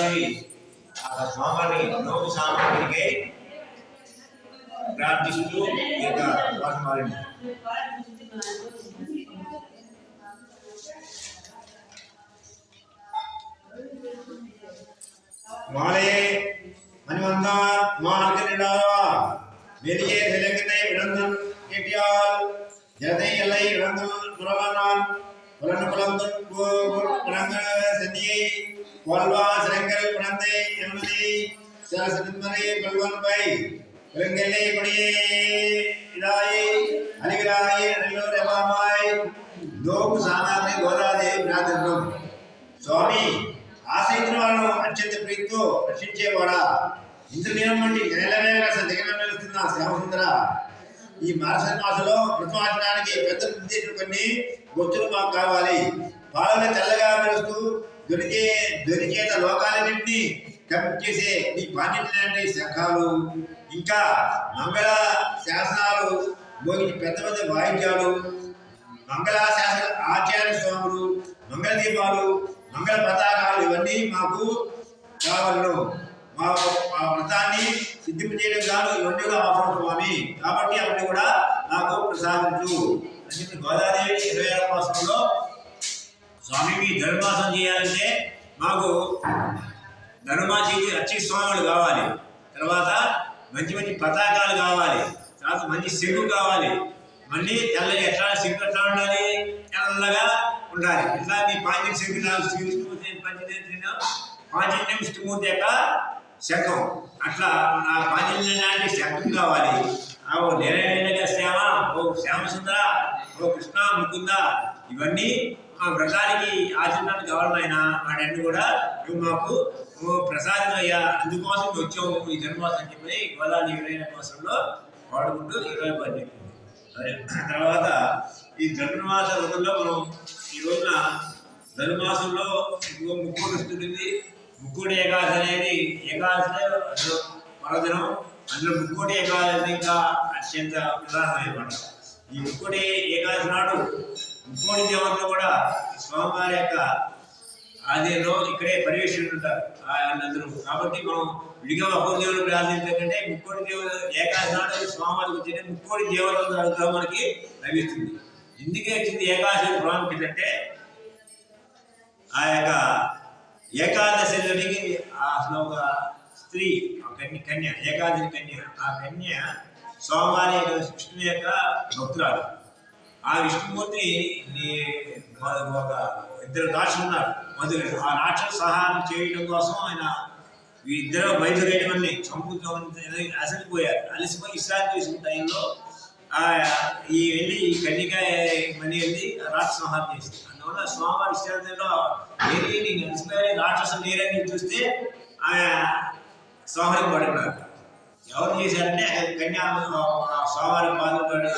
గోదాదేవి ఆ స్వామిని నోటి సామాగ్రికి ప్రార్థిస్తూ ఈ యొక్క వాసమారిని மாலையே மணிவந்தார் மார்கனிடாவா வெளியே விலங்கினை இழந்தன் கேட்டியால் ஜதை எல்லை இழந்தன் புறவனான் புலன் புலந்தன் புலங்க சந்தியை வாழ்வா சிறங்கல் புலந்தை எமதி சிறசனிந்தனை கொள்வன் பை விலங்கெல்லை கொடியே இதாயி அலிகளாயி அனிலோர் எமாமாய் நோக்கு சாமானை గోదాదేవి ప్రార్థించడం స్వామి ఆశయించిన వాళ్ళను అత్యంత ప్రీతితో రక్షించేవాడా ఇంద్రనీలం వంటి నేల నేల దిగన నిలుస్తున్న శ్యామసుందర ఈ మారస మాసంలో మృతమాచడానికి పెద్ద నిర్దేశం కొన్ని బొచ్చులు మాకు కావాలి. పాలన తెల్లగా మెరుస్తూ దొరికే దొరికేత లోకాలన్నింటినీ చేసే నీ పాండిత్యాన్ని శంఖాలు. ఇంకా మంగళ శాసనాలు మోగించి పెద్ద పెద్ద వాయిద్యాలు మంగళాశాసన ఆచార్య స్వాములు మంగళ దీపాలు మంగళ పతాకాలు ఇవన్నీ మాకు కావాలను. మా మా వ్రతాన్ని సిద్ధింపు చేయడం కాదు ఇవన్నీ కూడా అవసరం స్వామి కాబట్టి అవన్నీ కూడా నాకు ప్రసాదించు అని చెప్పి గోదాదేవి ఇరవై ఆరో మాసంలో స్వామి మీ ధనుర్మాసం చేయాలంటే మాకు ధనుర్మాసి అచ్చి స్వాములు కావాలి. తర్వాత మంచి మంచి పతాకాలు కావాలి. తర్వాత మంచి సిగ్గు కావాలి. మళ్ళీ తెల్లగా ఎట్లా సిగ్గు ఎట్లా ఉండాలి? తెల్లగా ఉండాలి. ఇట్లా మీ పాంచం సిగ్గు విష్ణుమూర్తి పంచదేశం పాంచజన్యం ఇష్టమూర్తి యొక్క శకం. అట్లా నా పాంచజన్యం లాంటి శకం కావాలి. ఆ ఓ నిరైన శ్యామ ఓ శ్యామసుందర ఓ కృష్ణ ముకుంద ఇవన్నీ మా వ్రతానికి ఆచరణకు ఆయన వాటన్ని కూడా నువ్వు మాకు నువ్వు ప్రసాదం అయ్యా. అందుకోసం వచ్చావు ఈ జన్మవాసం అని చెప్పి గోదావరి ఇరవై మాసంలో వాడుకుంటూ ఇరవై పది చెప్పింది. తర్వాత ఈ ధనుర్మాస రోజుల్లో మనం ఈ రోజున ధనుర్మాసంలో ఇంకో ముక్కు వస్తుంది ముక్కోటి ఏకాదశి అనేది ఏకాదశి మరోదినం. అందులో ముక్కోటి ఏకాదశి ఇంకా అత్యంత ప్రధానమైన పండుగ. ఈ ముక్కోటి ఏకాదశి నాడు ముక్కోటి దేవతలు కూడా స్వామివారి యొక్క ఆధ్వర్యంలో ఇక్కడే పర్యవేక్షణ ఉంటారు కాబట్టి మనం విడిగా ఒక్కో దేవుడు ప్రార్థించకంటే ముక్కోటి దేవుడు ఏకాదశి నాడు స్వామివారికి వచ్చిన ముక్కోటి దేవతల అనుగ్రహం మనకి లభిస్తుంది. ఎందుకే వచ్చింది ఏకాదశి ప్రాముఖ్యత అంటే ఆ యొక్క ఏకాదశి అసలు ఒక స్త్రీ కన్య కన్య ఏకాదశి కన్య ఆ కన్య స్వామివారి విష్ణు యొక్క భక్తురాలు. ఆ విష్ణుమూర్తి నీ- ఒక ఇద్దరు రాక్షసులు ఉన్నారు. మధురు ఆ రాక్షసు సహాయం చేయడం కోసం ఆయన ఇద్దరు బయలుదేరేయమని సముద్రం అసలిపోయారు అలసిపోయి విశ్రాంతి తీసుకున్న టైంలో ఆ ఈ వెళ్ళి ఈ కన్యక మని వెళ్ళి రాక్షస సంహారం చేసింది. అందువల్ల స్వామివారి ఇష్టార్థంలో ఏది నీకు అలసిపోయారు రాక్షసులు లేరని చూస్తే ఆయన సంహారం పడున్నారు ఎవరు చేశారంటే కన్యా స్వామివారి పాదం పడి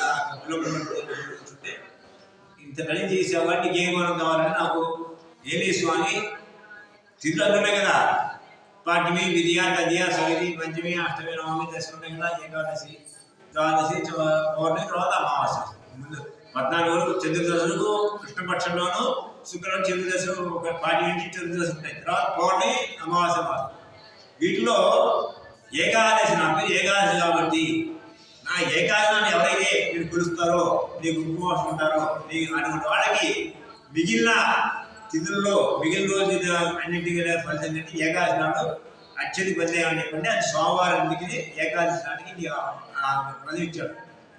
ఇంత పని చేసావు నీకు ఏం కావాలని నాకు ఏలి స్వామి తిథులు కదా. పాఠ్యమి విద్య తదియ సవిధి పంచమి అష్టమి నవమి దశమి కదా ఏకాదశి ద్వాదశి పౌర్ణమి తర్వాత అమావాస్య. ముందు పద్నాలుగు వరకు చతుర్దశులకు కృష్ణపక్షంలోను శుక్రవారం చతుర్దశలు ఒక పాటి నుంచి చతుర్దశి ఉంటాయి తర్వాత పౌర్ణి అమావాస్య మాసం వీటిలో ఏకాదశి నా పేరు ఏకాదశి కాబట్టి నా ఏకాదశిని ఎవరైతే మీరు పిలుస్తారో నీకు ఉపవాసం ఉంటారో నీ అటువంటి వాళ్ళకి మిగిలిన తిథుల్లో మిగిలిన రోజు అన్నింటికీ అన్నింటికి ఫలితం ఏంటి ఏకాదశి నాడు అత్యధిక బదిలీ చెప్పండి అది సోమవారం ఇంటికి ఏకాదశి నాటికి నీ ఇచ్చాడు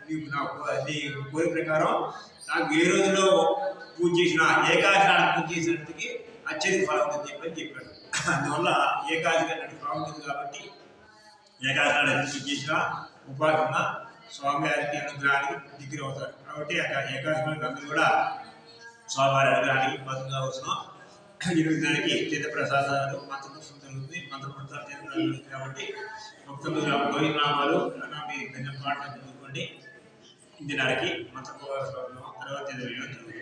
నీకు నా కో- నీ కోరిక ప్రకారం నాకు ఏ రోజులో పూజ చేసిన ఏకాదశి నాడు పూజ చేసినట్టుకి అత్యధిక ఫలం ఉందని చెప్పని చెప్పాడు. అందువల్ల ఏకాదశి అనేది ప్రాముఖ్యత కాబట్టి ఏకాదశి నాడు పూజ చేసిన ఉపాసన స్వామివారికి అనుగ్రహానికి దగ్గర అవుతారు. కాబట్టి ఆ ఏకాదశి అందరూ కూడా స్వామివారి అనుగ్రహానికి మతంగా వస్తున్నాం ఇరవై దానికి తీర్థ ప్రసాదాలు మంత్రపుష్పం జరుగుతుంది మంత్రపుష్పాలు జరుగుతుంది కాబట్టి భక్తులు గోవింద నామాలు మీ పెద్ద పాటలు చదువుకోండి. ఇంటి నాడికి మంత్రపుష్పం తర్వాత చదివేయడం జరుగుతుంది